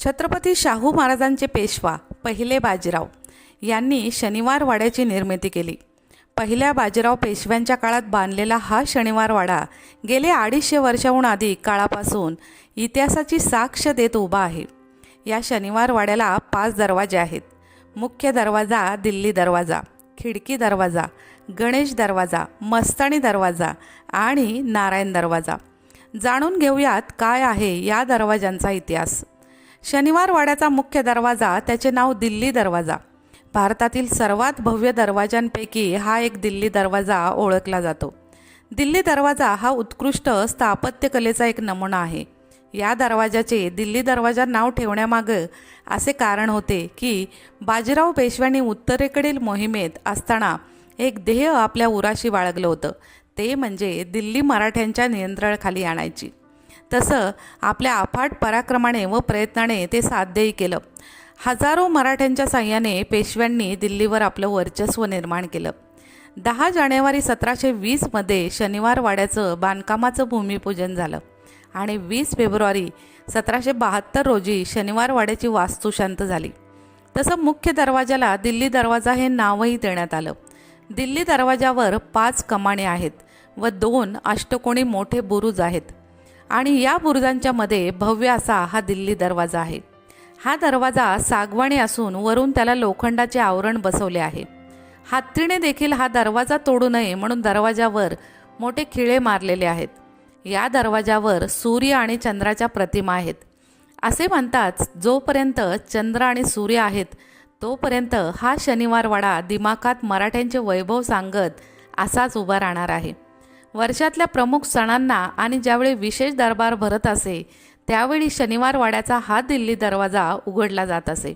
छत्रपती शाहू महाराजांचे पेशवा पहिले बाजीराव यांनी शनिवार वाड्याची निर्मिती केली. पहिल्या बाजीराव पेशव्यांच्या काळात बांधलेला हा शनिवार वाडा गेले अडीचशे वर्षाहून अधिक काळापासून इतिहासाची साक्ष देत उभा आहे. या शनिवार वाड्याला पाच दरवाजे आहेत. मुख्य दरवाजा दिल्ली दरवाजा खिडकी दरवाजा गणेश दरवाजा मस्तानी दरवाजा आणि नारायण दरवाजा. जाणून घेऊयात काय आहे या दरवाजांचा इतिहास. शनिवार वाड्याचा मुख्य दरवाजा त्याचे नाव दिल्ली दरवाजा. भारतातील सर्वात भव्य दरवाजांपैकी हा एक दिल्ली दरवाजा ओळखला जातो. दिल्ली दरवाजा हा उत्कृष्ट स्थापत्यकलेचा एक नमुना आहे. या दरवाजाचे दिल्ली दरवाजा नाव ठेवण्यामागं असे कारण होते की बाजीराव पेशव्यांनी उत्तरेकडील मोहिमेत असताना एक ध्येय आपल्या उराशी बाळगलं होतं. ते म्हणजे दिल्ली मराठ्यांच्या नियंत्रणाखाली आणायची. तसं आपल्या अफाट पराक्रमाने व प्रयत्नाने ते साध्यही केलं. हजारो मराठ्यांच्या साह्याने पेशव्यांनी दिल्लीवर आपलं वर्चस्व निर्माण केलं. दहा जानेवारी सतराशे वीसमध्ये शनिवारवाड्याचं बांधकामाचं भूमिपूजन झालं आणि वीस फेब्रुवारी सतराशे बहात्तर रोजी शनिवार वाड्याची वास्तुशांत झाली. तसं मुख्य दरवाजाला दिल्ली दरवाजा हे नावही देण्यात आलं. दिल्ली दरवाजावर पाच कमाने आहेत व दोन अष्टकोणी मोठे बुरुज आहेत. आणि या बुरुजांच्या मध्ये भव्य असा हा दिल्ली दरवाजा आहे. हा दरवाजा सागवाणी असून वरून त्याला लोखंडाचे आवरण बसवले आहे. हत्तीने देखील हा दरवाजा तोडू नये म्हणून दरवाजावर मोठे खिळे मारलेले आहेत. या दरवाजावर सूर्य आणि चंद्राच्या प्रतिमा आहेत. असे म्हणतात जोपर्यंत चंद्र आणि सूर्य आहेत तोपर्यंत हा शनिवारवाडा दिमाखात मराठ्यांचे वैभव सांगत असाच उभा राहणार आहे. वर्षातल्या प्रमुख सणांना आणि ज्यावेळी विशेष दरबार भरत असे त्यावेळी शनिवार वाड्याचा हा दिल्ली दरवाजा उघडला जात असे.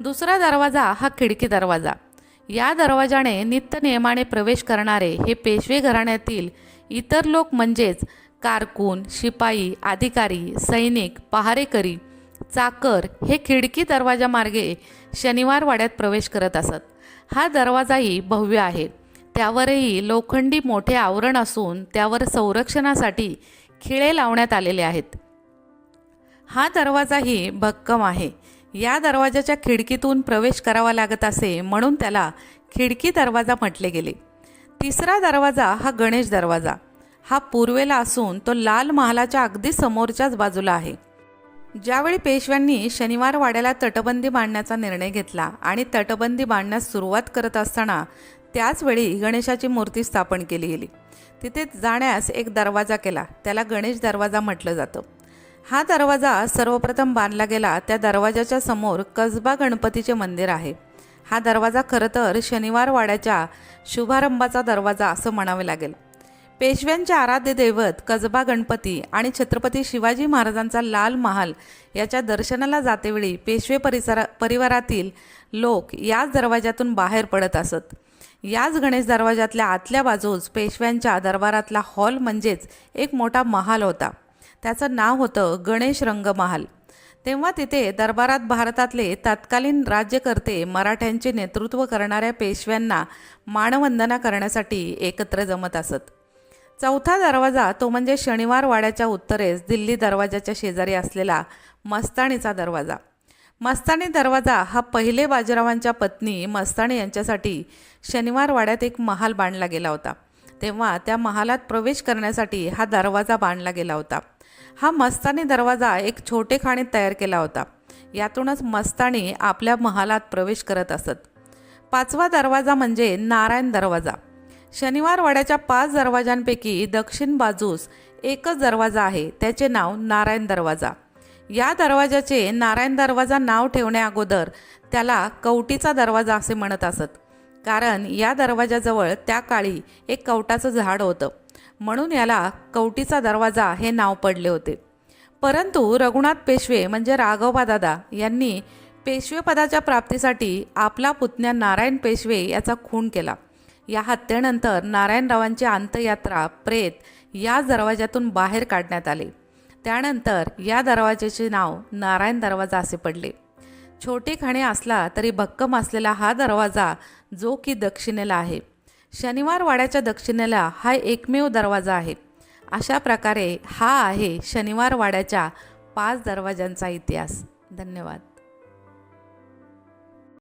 दुसरा दरवाजा हा खिडकी दरवाजा. या दरवाजाने नित्य नियमाने प्रवेश करणारे हे पेशवे घराण्यातील इतर लोक म्हणजेच कारकून शिपाई अधिकारी सैनिक पहारेकरी चाकर हे खिडकी दरवाजामार्गे शनिवार वाड्यात प्रवेश करत असत. हा दरवाजाही भव्य आहे. त्यावरही लोखंडी मोठे आवरण असून त्यावर संरक्षणासाठी खिळे लावण्यात आलेले आहेत. हा दरवाजाही भक्कम आहे. या दरवाजाच्या खिडकीतून प्रवेश करावा लागत असे म्हणून त्याला खिडकी दरवाजा म्हटले गेले. तिसरा दरवाजा हा गणेश दरवाजा. हा पूर्वेला असून तो लाल महालाच्या अगदी समोरच्याच बाजूला आहे. ज्यावेळी पेशव्यांनी शनिवार वाड्याला तटबंदी बांधण्याचा निर्णय घेतला आणि तटबंदी बांधण्यास सुरुवात करत असताना त्याचवेळी गणेशाची मूर्ती स्थापन केली गेली. तिथे जाण्यास एक दरवाजा केला. त्याला गणेश दरवाजा म्हटलं जातं. हा दरवाजा सर्वप्रथम बांधला गेला. त्या दरवाजाच्या समोर कसबा गणपतीचे मंदिर आहे. हा दरवाजा खरं तर शनिवार वाड्याच्या शुभारंभाचा दरवाजा असं म्हणावे लागेल. पेशव्यांचे आराध्य दैवत कसबा गणपती आणि छत्रपती शिवाजी महाराजांचा लाल महाल याच्या दर्शनाला जातेवेळी पेशवे परिसरा परिवारातील लोक याच दरवाजातून बाहेर पडत असत. याच गणेश दरवाजातल्या आतल्या बाजूस पेशव्यांच्या दरबारातला हॉल म्हणजेच एक मोठा महाल होता. त्याचं नाव होतं गणेश रंगमहाल तेव्हा तिथे दरबारात भारतातले तत्कालीन राज्यकर्ते मराठ्यांचे नेतृत्व करणाऱ्या पेशव्यांना मानवंदना करण्यासाठी एकत्र जमत असत. चौथा दरवाजा तो म्हणजे शनिवार वाड्याच्या उत्तरेस दिल्ली दरवाजाच्या शेजारी असलेला मस्तानीचा दरवाजा. मस्तानी दरवाजा हा पहिले बाजीरावांच्या पत्नी मस्तानी यांच्यासाठी शनिवारवाड्यात एक महाल बांधला गेला होता. तेव्हा त्या महालात प्रवेश करण्यासाठी हा दरवाजा बांधला गेला होता. हा मस्तानी दरवाजा एक छोटे खाणीत तयार केला होता. यातूनच मस्तानी आपल्या महालात प्रवेश करत असत. पाचवा दरवाजा म्हणजे नारायण दरवाजा. शनिवारवाड्याच्या पाच दरवाजांपैकी दक्षिण बाजूस एकच दरवाजा आहे. त्याचे नाव नारायण दरवाजा. या दरवाजाचे नारायण दरवाजा नाव ठेवण्याअगोदर त्याला कवटीचा दरवाजा असे म्हणत असत. कारण या दरवाजाजवळ त्या काळी एक कवटाचं झाड होतं. म्हणून याला कवटीचा दरवाजा हे नाव पडले होते. परंतु रघुनाथ पेशवे म्हणजे राघवबादादा यांनी पेशवेपदाच्या प्राप्तीसाठी आपला पुतण्या नारायण पेशवे याचा खून केला. या हत्येनंतर नारायणरावांची अंत्ययात्रा प्रेत या दरवाजातून बाहेर काढण्यात आले. त्यानंतर या दरवाज्याचे नाव नारायण दरवाजा असे पडले. छोटे खाणे असला तरी भक्कम असलेला हा दरवाजा जो की दक्षिणेला आहे. शनिवार वाड्याच्या दक्षिणेला हा एकमेव दरवाजा आहे. अशा प्रकारे हा आहे शनिवार वाड्याच्या पाच दरवाजांचा इतिहास. धन्यवाद.